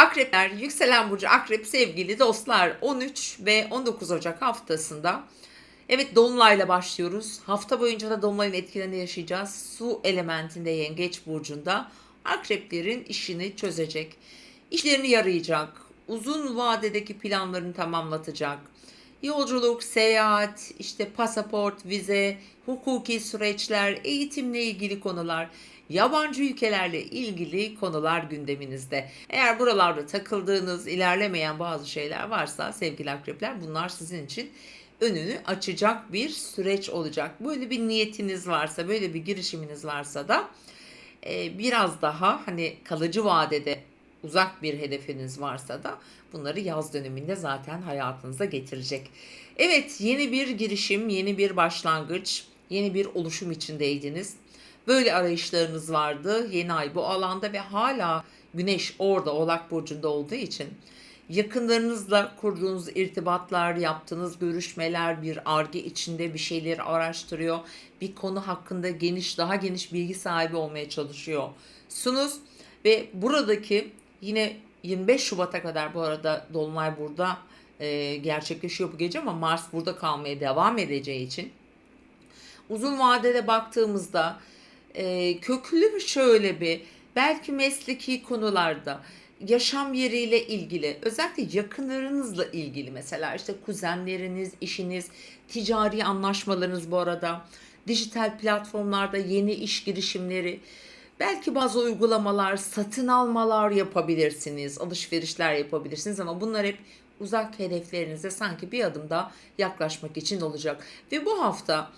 Akrepler, yükselen burcu akrep sevgili dostlar 13 ve 19 Ocak haftasında Evet Dolunay'la başlıyoruz. Hafta boyunca da Dolunay'ın etkilerini yaşayacağız. Su elementinde Yengeç Burcu'nda akreplerin işini çözecek. İşlerini yarayacak. Uzun vadedeki planlarını tamamlatacak. Yolculuk, seyahat, işte pasaport, vize, hukuki süreçler, eğitimle ilgili konular, yabancı ülkelerle ilgili konular gündeminizde. Eğer buralarda takıldığınız, ilerlemeyen bazı şeyler varsa sevgili akrepler bunlar sizin için önünü açacak bir süreç olacak. Böyle bir niyetiniz varsa, böyle bir girişiminiz varsa da e, biraz daha hani kalıcı vadede uzak bir hedefiniz varsa da bunları yaz döneminde zaten hayatınıza getirecek. Evet, yeni bir girişim, yeni bir başlangıç, yeni bir oluşum içindeydiniz. Böyle arayışlarınız vardı yeni ay bu alanda ve hala Güneş orada Oğlak Burcu'nda olduğu için yakınlarınızla kurduğunuz irtibatlar, yaptığınız görüşmeler, bir arge içinde bir şeyleri araştırıyor. Bir konu hakkında geniş, daha geniş bilgi sahibi olmaya çalışıyorsunuz. Ve buradaki yine 25 Şubat'a kadar bu arada Dolunay burada e, gerçekleşiyor bu gece ama Mars burada kalmaya devam edeceği için uzun vadede baktığımızda e, köklü şöyle bir belki mesleki konularda yaşam yeriyle ilgili özellikle yakınlarınızla ilgili mesela işte kuzenleriniz, işiniz, ticari anlaşmalarınız bu arada dijital platformlarda yeni iş girişimleri belki bazı uygulamalar, satın almalar yapabilirsiniz, alışverişler yapabilirsiniz ama bunlar hep uzak hedeflerinize sanki bir adım daha yaklaşmak için olacak. Ve bu hafta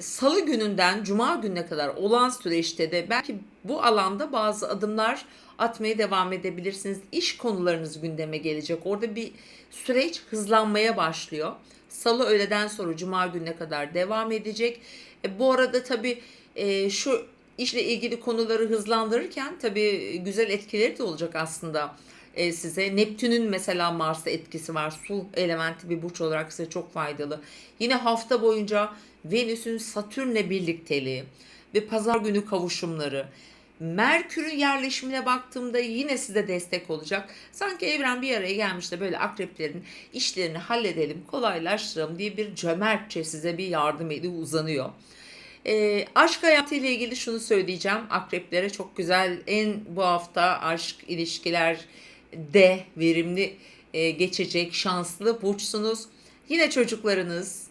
Salı gününden Cuma gününe kadar olan süreçte de belki bu alanda bazı adımlar atmaya devam edebilirsiniz. İş konularınız gündeme gelecek. Orada bir süreç hızlanmaya başlıyor. Salı öğleden sonra Cuma gününe kadar devam edecek. E, bu arada tabii e, şu işle ilgili konuları hızlandırırken tabii güzel etkileri de olacak aslında e, size. Neptün'ün mesela Mars'ta etkisi var. Su elementi bir burç olarak size çok faydalı. Yine hafta boyunca Venüs'ün Satürn'le birlikteliği ve pazar günü kavuşumları. Merkür'ün yerleşimine baktığımda yine size destek olacak. Sanki evren bir araya gelmiş de böyle akreplerin işlerini halledelim, kolaylaştıralım diye bir cömertçe size bir yardım eli uzanıyor. E, aşk hayatıyla ilgili şunu söyleyeceğim. Akreplere çok güzel en bu hafta aşk ilişkiler de verimli e, geçecek şanslı burçsunuz. Yine çocuklarınız,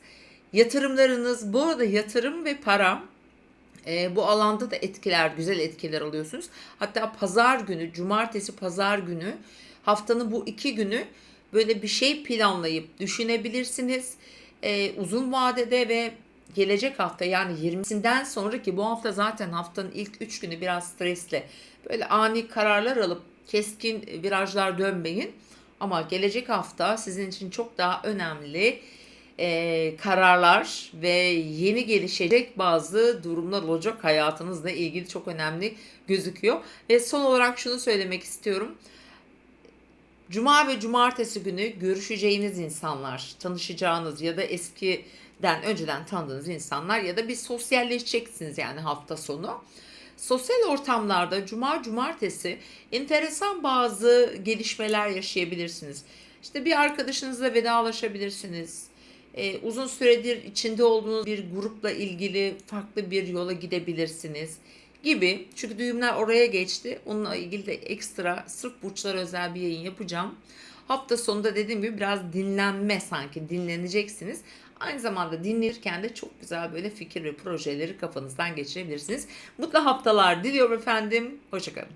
yatırımlarınız, bu arada yatırım ve para e, bu alanda da etkiler, güzel etkiler alıyorsunuz. Hatta pazar günü, cumartesi pazar günü haftanın bu iki günü böyle bir şey planlayıp düşünebilirsiniz. E, uzun vadede ve gelecek hafta yani 20'sinden sonraki bu hafta zaten haftanın ilk 3 günü biraz stresli. Böyle ani kararlar alıp keskin virajlar dönmeyin. Ama gelecek hafta sizin için çok daha önemli e, kararlar ve yeni gelişecek bazı durumlar olacak hayatınızla ilgili çok önemli gözüküyor. Ve son olarak şunu söylemek istiyorum. Cuma ve cumartesi günü görüşeceğiniz insanlar, tanışacağınız ya da eskiden önceden tanıdığınız insanlar ya da bir sosyalleşeceksiniz yani hafta sonu. Sosyal ortamlarda cuma cumartesi enteresan bazı gelişmeler yaşayabilirsiniz. İşte bir arkadaşınızla vedalaşabilirsiniz. Ee, uzun süredir içinde olduğunuz bir grupla ilgili farklı bir yola gidebilirsiniz gibi. Çünkü düğümler oraya geçti. Onunla ilgili de ekstra sırf burçlara özel bir yayın yapacağım. Hafta sonunda dediğim gibi biraz dinlenme sanki dinleneceksiniz. Aynı zamanda dinlenirken de çok güzel böyle fikir ve projeleri kafanızdan geçirebilirsiniz. Mutlu haftalar diliyorum efendim. Hoşçakalın.